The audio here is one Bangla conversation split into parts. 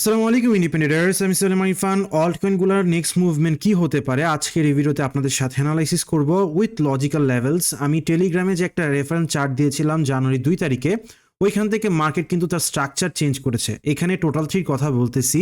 আসসালামু আলাইকুম ইন্ডিপেন্ডেন্টার্স আমি Saleman Irfan alt next movement কি হতে পারে? আজকের এই ভিডিওতে আপনাদের সাথে অ্যানালাইসিস করব উইথ লজিক্যাল লেভেলস আমি টেলিগ্রামে যে একটা রেফারেন্স চার্ট দিয়েছিলাম জানুয়ারি দুই তারিখে, ওইখান থেকে মার্কেট কিন্তু তার স্ট্রাকচার চেঞ্জ করেছে। এখানে টোটাল থ্রির কথা বলতেছি।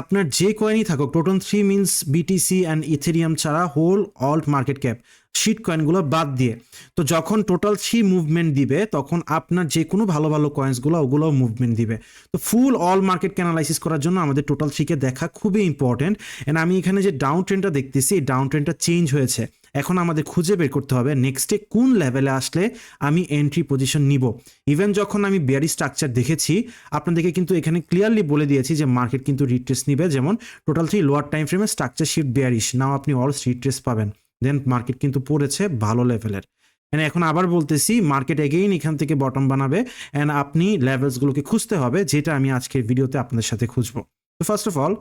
আপনার যে কয়েনই থাকুক total three means BTC and Ethereum ছাড়া whole alt market cap shit কয়েনগুলো বাদ দিয়ে, তো যখন টোটাল থ্রি মুভমেন্ট দিবে, তখন আপনার যে কোনো ভালো ভালো কয়েন্সগুলো ওগুলোও মুভমেন্ট দিবে। তো ফুল অল মার্কেটকে অ্যানালাইসিস করার জন্য আমাদের টোটাল থ্রিকে দেখা খুবই ইম্পর্টেন্ট অ্যান্ড আমি এখানে যে ডাউন ট্রেনটা দেখতেছি, এই ডাউন ট্রেনটা চেঞ্জ হয়েছে। এখন আমাদের খুঁজে বের করতে হবে নেক্সটে কোন লেভেলে আসলে আমি এন্ট্রি পজিশন নিব। ইভেন যখন আমি বিয়ারি স্ট্রাকচার দেখেছি, আপনাদেরকে কিন্তু এখানে ক্লিয়ারলি বলে দিয়েছি যে মার্কেট কিন্তু রিট্রেস নিবে। যেমন টোটাল থ্রি লোয়ার টাইম ফ্রেমে স্ট্রাকচার শিফট বিয়ারিশ নাও আপনি অল রিট্রেস পাবেন। দেন মার্কেট কিন্তু পড়েছে ভালো লেভেলের And এখন আবার বলতেছি মার্কেট এগেইন এখান থেকে বটম বানাবে অ্যান্ড আপনি লেভেলসগুলোকে খুঁজতে হবে, যেটা আমি আজকের ভিডিওতে আপনাদের সাথে খুঁজবো। তো first of all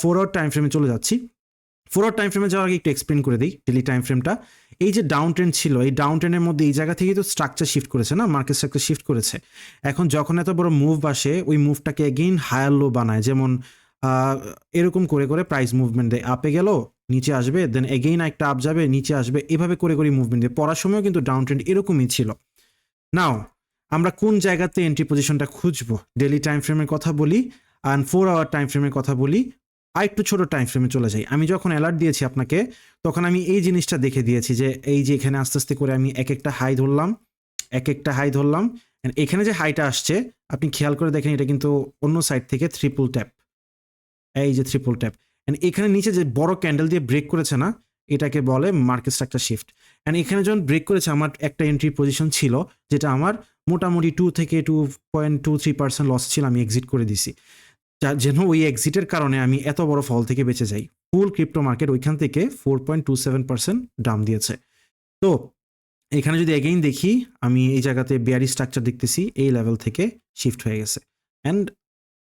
four hour time ফ্রেমে চলে যাচ্ছি। ফোর আওয়ার টাইম ফ্রেমে যাওয়ার আগে একটু এক্সপ্লেন করে দিই ডেলি টাইম ফ্রেমটা এই যে ডাউন ট্রেন ছিল, এই ডাউন ট্রেনের মধ্যে এই জায়গা থেকেই তো স্ট্রাকচার শিফট করেছে না? মার্কেট স্ট্রাকচার শিফট করেছে। এখন যখন এত বড় মুভ আসে, ওই মুভটাকে এগেইন হায়ার লো বানায়। যেমন এরকম করে করে প্রাইস মুভমেন্ট দেয় আপে গেল নিচে আসবে দেন এগেইন একটা আপ যাবে, নিচে আসবে, এভাবে করে করে মুভমেন্ট দেয়। পড়ার সময়ও কিন্তু ডাউন ট্রেন্ড এরকমই ছিল। নাও আমরা কোন জায়গাতে এন্ট্রি পজিশনটা খুঁজবো? ডেলি টাইম ফ্রেমের কথা বলি আর ফোর আওয়ার টাইম ফ্রেমের কথা বলি আর একটু ছোটো টাইম ফ্রেমে চলে যাই। আমি যখন অ্যালার্ট দিয়েছি আপনাকে, তখন আমি এই জিনিসটা দেখে দিয়েছি যে, এই যে এখানে আস্তে আস্তে করে আমি এক একটা হাই ধরলাম, এক একটা হাই ধরলাম এখানে যে হাইটা আসছে, আপনি খেয়াল করে দেখেন এটা কিন্তু অন্য সাইড থেকে ট্রিপল ট্যাপ এই যে ট্রিপল ট্যাপ অ্যান্ড এখানে নিচে যে বড় ক্যান্ডেল দিয়ে ব্রেক করেছে না, এটাকে বলে মার্কেট স্ট্রাকচার শিফট অ্যান্ড এখানে যখন ব্রেক করেছে, আমার একটা এন্ট্রি পজিশন ছিল, যেটা আমার মোটামুটি টু থেকে two point two three percent loss ছিল, আমি এক্সিট করে দিছি। যার যেন ওই এক্সিটের কারণে আমি এত বড় ফল থেকে বেঁচে যাই। ফুল ক্রিপ্টো মার্কেট ওইখান থেকে four point two seven percent dump দিয়েছে। তো, এখানে যদি এগেইন দেখি, আমি এই জায়গাতে বিয়ারি স্ট্রাকচার দেখতেছি, এই লেভেল থেকে শিফট হয়ে গেছে। অ্যান্ড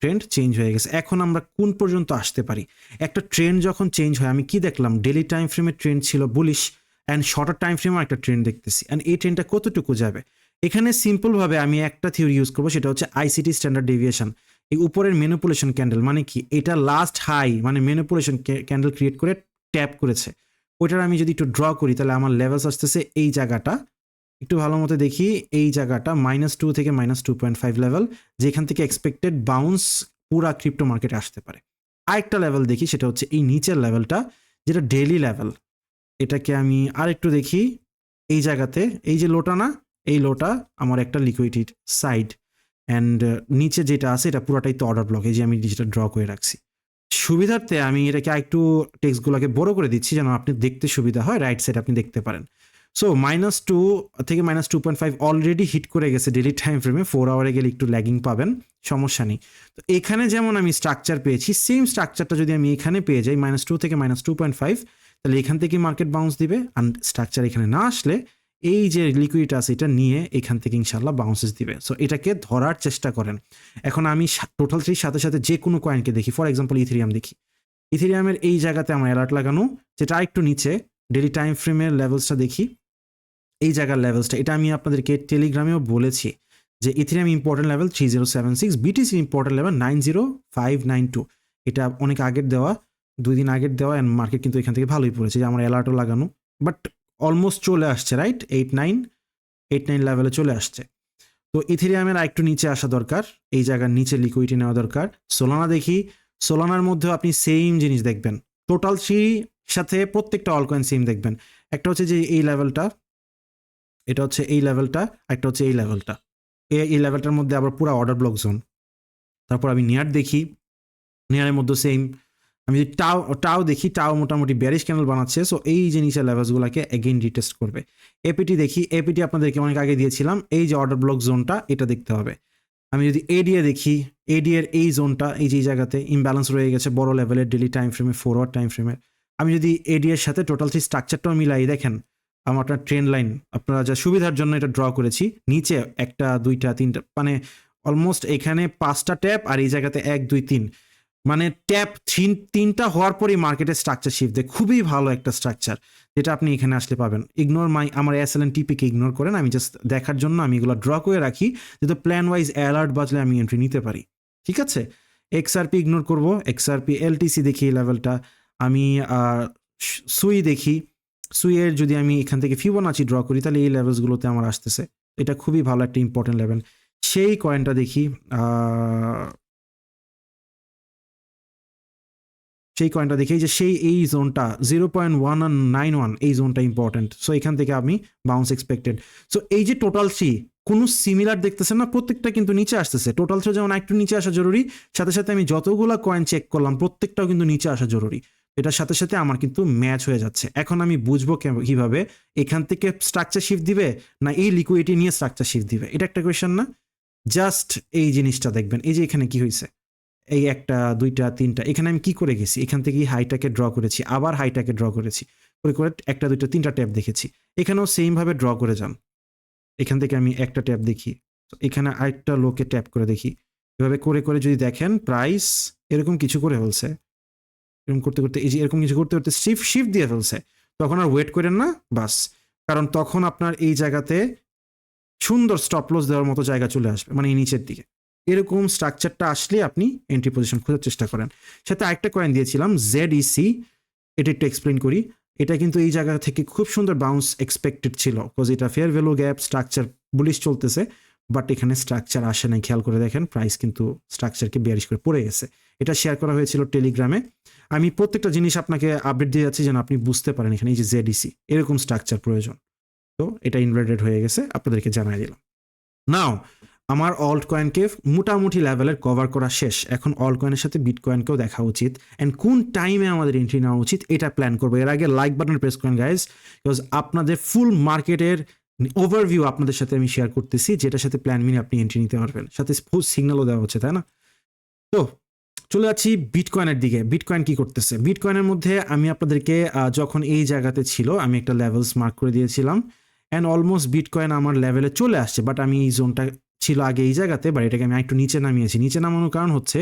ট্রেন্ড চেঞ্জ হয়ে গেছে। এখন আমরা কোন পর্যন্ত আসতে পারি? একটা ট্রেন্ড যখন চেঞ্জ হয়, আমি কি দেখলাম? ডেলি টাইম ফ্রেমের ট্রেন্ড ছিল বুলিশ অ্যান্ড শর্টার টাইম ফ্রেমও একটা ট্রেন্ড দেখতেছি। অ্যান্ড এই ট্রেনটা কতটুকু যাবে? এখানে সিম্পলভাবে আমি একটা থিওরি ইউজ করব, সেটা হচ্ছে আইসিটি স্ট্যান্ডার্ড ডেভিয়েশন এই উপরের মেনুপুলেশন ক্যান্ডেল মানে কি? এটা লাস্ট হাই মানে মেনুপুলেশন ক্যান্ডেল ক্রিয়েট করে ট্যাপ করেছে। ওইটার আমি যদি একটু ড্র করি, তাহলে আমার লেভেলস আসতেছে এই জায়গাটা। একটু ভালো মতো দেখি এই জায়গাটা মাইনাস টু থেকে minus two point five level যেখান থেকে এক্সপেক্টেড বাউন্স পুরা ক্রিপ্টো মার্কেটে আসতে পারে। আরেকটা লেভেল দেখি, সেটা হচ্ছে এই নিচের লেভেলটা যেটা ডেইলি লেভেল এটাকে আমি আরেকটু দেখি, এই জায়গাতে, এই যে লোটা না, এই লোটা আমার একটা লিকুইডিটির সাইড অ্যান্ড নিচে যেটা আছে, এটা পুরোটাই তো অর্ডার ব্লক এই যে আমি যেটা ড্র করে রাখছি। সুবিধার্থে আমি এটাকে একটু টেক্সটগুলোকে বড় করে দিচ্ছি, যেন আপনি দেখতে সুবিধা হয় রাইট সাইড আপনি দেখতে পারেন। সো মাইনাস টু থেকে minus two point five already hit করে গেছে ডেলি টাইম ফ্রেমে ফোর আওয়ারে গেলে একটু ল্যাগিং পাবেন, সমস্যা নেই। তো এখানে যেমন আমি স্ট্রাকচার পেয়েছি সেম স্ট্রাকচারটা যদি আমি এখানে পেয়ে যাই মাইনাস টু থেকে মাইনাস টু পয়েন্ট ফাইভ তাহলে এখান থেকে মার্কেট বাউন্স দিবে আর স্ট্রাকচার এখানে না আসলে এই যে লিকুইড আছে এটা নিয়ে এখান থেকে ইনশাল্লাহ বাউন্সেস দিবে। সো এটাকে ধরার চেষ্টা করেন। এখন আমি টোটাল থ্রির সাথে সাথে যে কোনো কয়েনকে দেখি ফর এক্সাম্পল ইথেরিয়াম দেখি। ইথেরিয়ামের এই জায়গাতে আমার অ্যালার্ট লাগানো, যেটা আরেকটু নিচে ডেলি টাইম ফ্রেমের লেভেলসটা দেখি। এই জায়গার লেভেলসটা, এটা আমি আপনাদেরকে টেলিগ্রামেও বলেছি যে Ethereum important level three zero seven six BTC important level nine zero five nine two এটা অনেক আগের দেওয়া দুই দিন আগের দেওয়া অ্যান্ড মার্কেট কিন্তু এখান থেকে ভালোই পড়েছে, যে আমার অ্যালার্টও লাগানো বাট অলমোস্ট চলে আসছে right eight nine eight nine লেভেলে চলে আসছে। তো ইথেরিয়ামের আরেকটু নিচে আসা দরকার, এই জায়গার নিচে লিকুইডিটি নেওয়া দরকার। সোলানা দেখি সোলানার মধ্যেও আপনি সেম জিনিস দেখবেন। টোটাল থ্রি সাথে প্রত্যেকটা অলকয়েন সেম দেখবেন। একটা হচ্ছে যে এই লেভেলটা এটা হচ্ছে এই লেভেলটা একটা হচ্ছে এই লেভেলটা এই এই লেভেলটার মধ্যে আবার পুরো অর্ডার ব্লক জোন তারপর আমি নিয়ার দেখি নিয়ারের মধ্যে সেম আমি যদি টাও টাও দেখি টাও মোটামুটি ব্যারিশ ক্যানেল বানাচ্ছে সো এই যে নিচের লেভেলসগুলোকে এগেইন রিটেস্ট করবে। এপিটি দেখি এপিটি আপনাদেরকে অনেক আগে দিয়েছিলাম, এই যে অর্ডার ব্লক জোনটা এটা দেখতে হবে। আমি যদি এডিএ দেখি এডি এর এই জোনটা এই যে জায়গাতে ইমব্যালেন্স রয়ে গেছে, বড় লেভেলের ডেলি টাইম ফ্রেমে ফরওয়ার্ড টাইম ফ্রেমে আমি যদি এডি এর সাথে টোটাল থ্রি স্ট্রাকচারটাও মিলাই, দেখেন আমার আপনার ট্রেন লাইন আপনারা যা সুবিধার জন্য এটা ড্র করেছি, নিচে একটা, দুইটা, তিনটা মানে অলমোস্ট এখানে পাঁচটা ট্যাপ আর এই জায়গাতে এক, দুই, তিন। মানে ট্যাপ তিন, তিনটা হওয়ার পরেই মার্কেটের স্ট্রাকচার শিফট দেয়। খুবই ভালো একটা স্ট্রাকচার যেটা আপনি এখানে আসলে পাবেন। ইগনোর মাই আমার এস এল এন টিপিকে ইগনোর করেন, আমি জাস্ট দেখার জন্য আমি এগুলো ড্র করে রাখি, যেহেতু প্ল্যান ওয়াইজ অ্যালার্ট বাজলে আমি এন্ট্রি নিতে পারি। ঠিক আছে? এক্সআরপি ইগনোর করব এক্সআরপি এলটিসি দেখি এই লেভেলটা আমি সুই দেখি। সুইয়ের যদি আমি এখান থেকে ফিবোনাচি ড্র করি, তাহলে এই লেভেলসগুলোতে আমার আসতেছে। এটা খুবই ভালো একটা ইম্পর্টেন্ট লেভেল সেই কয়েনটা দেখি সেই কয়েনটা দেখি যে সেই, এই জোনটা zero point one nine one এই জোনটা ইম্পর্টেন্ট সো এখান থেকে আমি বাউন্স এক্সপেক্টেড সো এই যে টোটাল থ্রি কোনো সিমিলার দেখতেছেন না, প্রত্যেকটা কিন্তু নিচে আসতেছে। টোটাল থ্রি যেমন একটু নিচে আসা জরুরি, সাথে সাথে আমি যতগুলো কয়েন চেক করলাম, প্রত্যেকটাও কিন্তু নিচে আসা জরুরি। এটার সাথে সাথে আমার কিন্তু ম্যাচ হয়ে যাচ্ছে। এখন আমি বুঝব কীভাবে এখান থেকে স্ট্রাকচার শিফট দিবে না এই লিকুইডিটি নিয়ে স্ট্রাকচার শিফট দিবে? এটা একটা কোয়েশন না? জাস্ট এই জিনিসটা দেখবেন। এই যে এখানে কি হয়েছে? এই একটা, দুইটা, তিনটা, এখানে আমি কি করে গেছি? এখান থেকে হাইটাকে ড্র করেছি, আবার হাইটাকে ড্র করেছি। করে করে একটা, দুইটা, তিনটা ট্যাপ দেখেছি। এখানেও সেম ভাবে ড্র করে যান। এখান থেকে আমি একটা ট্যাপ দেখি। তো এখানে আরেকটা লোকে ট্যাপ করে দেখি। এভাবে করে করে যদি দেখেন প্রাইস এরকম কিছু করে ফেলছে। এরকম করতে করতে, এই যে এরকম কিছু করতে করতে শিফট শিফট দিয়ে ফেলছে, তখন আর ওয়েট করেন না, বাস। কারণ তখন আপনার এই জায়গাতে সুন্দর স্টপ লস দেওয়ার মতো জায়গা চলে আসবে মানে নিচের দিকে। এরকম স্ট্রাকচারটা আসলে আপনি এন্ট্রি পজিশন খোঁজার চেষ্টা করেন। সাথে আরেকটা কয়েন দিয়েছিলাম জেড ইসি এটা একটু এক্সপ্লেন করি। এটা কিন্তু এই জায়গা থেকে খুব সুন্দর বাউন্স এক্সপেক্টেড ছিল বিকজ এটা fair value gap structure bullish চলতেছে বাট এখানে স্ট্রাকচার আসে নাই, খেয়াল করে দেখেন প্রাইস কিন্তু স্ট্রাকচারকে বিয়ারিশ করে পড়ে গেছে। এটা শেয়ার করা হয়েছিল টেলিগ্রামে আমি প্রত্যেকটা জিনিস আপনাকে আপডেট দিয়ে যাচ্ছি যেন আপনি বুঝতে পারেন এখানে এই যে জেডিসি এরকম স্ট্রাকচার প্রয়োজন। তো এটা ইনভার্টেড হয়ে গেছে, আপনাদেরকে জানাই দিলাম। নাও আমার অল্ট কয়েনকে মোটামুটি লেভেলের কভার করা শেষ। এখন অল্ট কয়েনের সাথে বিট কয়েনকেও দেখা উচিত। অ্যান্ড কোন টাইমে আমাদের এন্ট্রি নেওয়া উচিত, এটা প্ল্যান করব। এর আগে লাইক বাটন প্রেস করেন গাইজ বিকজ আপনাদের ফুল মার্কেটের ওভারভিউ আপনাদের সাথে আমি শেয়ার করতেছি, যেটার সাথে প্ল্যান মিনে আপনি এন্ট্রি নিতে পারবেন। সাথে ফুল সিগন্যালও দেওয়া হচ্ছে, তাই না? তো চলে যাচ্ছি বিটকয়েনের দিকে। বিটকয়েন কি করতেছে? বিটকয়েনের মধ্যে আমি আপনাদেরকে যখন এই জায়গাতে ছিল, আমি একটা লেভেলস মার্ক করে দিয়েছিলাম অ্যান্ড অলমোস্ট বিটকয়েন আমার লেভেলে চলে আসছে বাট আমি এই জোনটা ছিল আগে এই জায়গাতে বাট এটাকে আমি একটু নিচে নামিয়েছি। নিচে নামানোর কারণ হচ্ছে,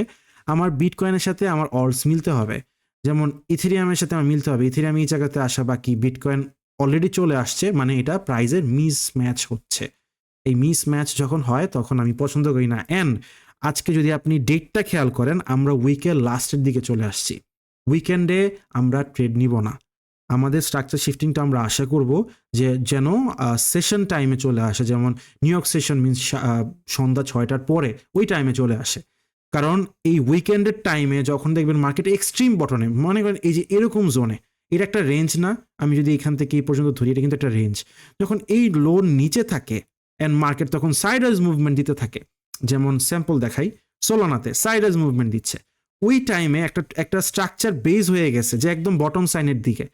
আমার বিটকয়েনের সাথে আমার অল্স মিলতে হবে। যেমন ইথেরিয়ামের সাথে আমার মিলতে হবে। ইথেরিয়াম এই জায়গাতে আসা বাকি বিটকয়েন অলরেডি চলে আসছে মানে এটা প্রাইজের মিস ম্যাচ হচ্ছে। এই মিস ম্যাচ যখন হয়, তখন আমি পছন্দ করি না। অ্যান্ড আজকে যদি আপনি ডেটটা খেয়াল করেন, আমরা উইকের লাস্টের দিকে চলে আসছি। উইকেন্ডে আমরা ট্রেড নিব না। আমাদের স্ট্রাকচার শিফটিংটা আমরা আশা করব যে যেন সেশন টাইমে চলে আসে, যেমন নিউ ইয়র্ক সেশন মিনস সন্ধ্যা ছয়টার পরে ওই টাইমে চলে আসে। কারণ এই উইকেন্ডের টাইমে যখন দেখবেন মার্কেট এক্সট্রিম বটনে মনে করেন এই যে এরকম জোনে এটা একটা রেঞ্জ না, আমি যদি এখান থেকে এই পর্যন্ত ধরি, এটা কিন্তু একটা রেঞ্জ যখন এই লোন নিচে থাকে অ্যান্ড মার্কেট তখন সাইডার্স মুভমেন্ট দিতে থাকে যেমন স্যাম্পল দেখাই সোলানাতে সাইডার্স মুভমেন্ট দিচ্ছে। ওই টাইমে একটা একটা স্ট্রাকচার বেজ হয়ে গেছে যে একদম বটম সাইনের দিকে।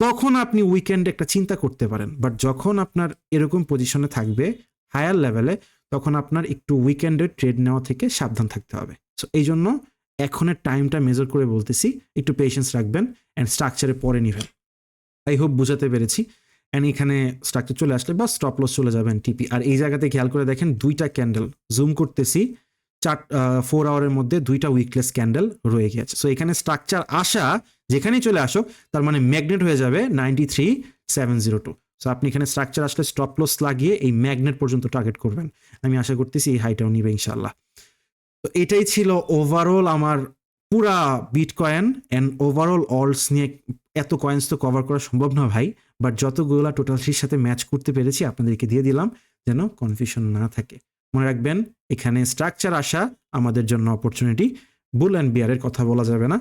তখন আপনি উইকেন্ডে একটা চিন্তা করতে পারেন বাট যখন আপনার এরকম পজিশনে থাকবে হায়ার লেভেলে তখন আপনার একটু উইকেন্ডে ট্রেড নেওয়া থেকে সাবধান থাকতে হবে। সো এই জন্য এখনের টাইমটা মেজার করে বলতেছি, একটু পেশেন্স রাখবেন অ্যান্ড স্ট্রাকচারে পরে নেবেন। আই হোপ বুঝাতে পেরেছি। অ্যান্ড এখানে স্ট্রাকচার চলে আসলে বা স্টপ লস চলে যাবেন টিপি আর এই জায়গাতে খেয়াল করে দেখেন দুইটা ক্যান্ডেল জুম করতেছি, চার ফোর আওয়ারের মধ্যে দুইটা উইকলেস ক্যান্ডেল রয়ে গেছে সো এখানে স্ট্রাকচার আসা, যেখানেই চলে আসুক, তার মানে ম্যাগনেট হয়ে যাবে ninety three seven zero two so আপনি এখানে স্ট্রাকচার আসলে স্টপ লস লাগিয়ে এই ম্যাগনেট পর্যন্ত টার্গেট করবেন। আমি আশা করতেছি এই হাইটাও নিবে ইনশাল্লাহ তো এটাই ছিল ওভারঅল আমার পুরা বিটকয়েন অ্যান্ড ওভারঅল অলস নিয়ে এত কয়েন্স তো কভার করা সম্ভব না ভাই বাট যতগুলো টোটাল সির সাথে ম্যাচ করতে পেরেছি, আপনাদেরকে দিয়ে দিলাম যেন কনফিউশন না থাকে। মনে রাখবেন, এখানে স্ট্রাকচার আসা আমাদের জন্য অপরচুনিটি বুল অ্যান্ড বিয়ারের কথা বলা যাবে না।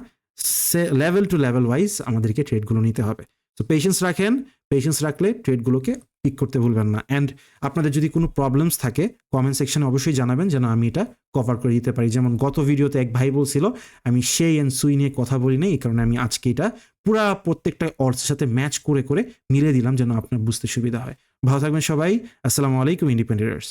সে লেভেল টু লেভেল ওয়াইজ আমাদেরকে ট্রেডগুলো নিতে হবে। তো পেশেন্স রাখেন পেশেন্স রাখলে ট্রেডগুলোকে পিক করতে ভুলবেন না। অ্যান্ড আপনাদের যদি কোনো প্রবলেমস থাকে কমেন্ট সেকশনে অবশ্যই জানাবেন যেন আমি এটা কভার করে দিতে পারি। যেমন গত ভিডিওতে এক ভাই বলছিল, আমি সেই অ্যান্ড সুই নিয়ে কথা বলি না এই কারণে আমি আজকে এটা পুরা প্রত্যেকটা অর্থের সাথে ম্যাচ করে করে মিলে দিলাম যেন আপনার বুঝতে সুবিধা হয়। ভালো থাকবেন সবাই। আসসালামু আলাইকুম ইন্ডিপেন্ডেন্টার্স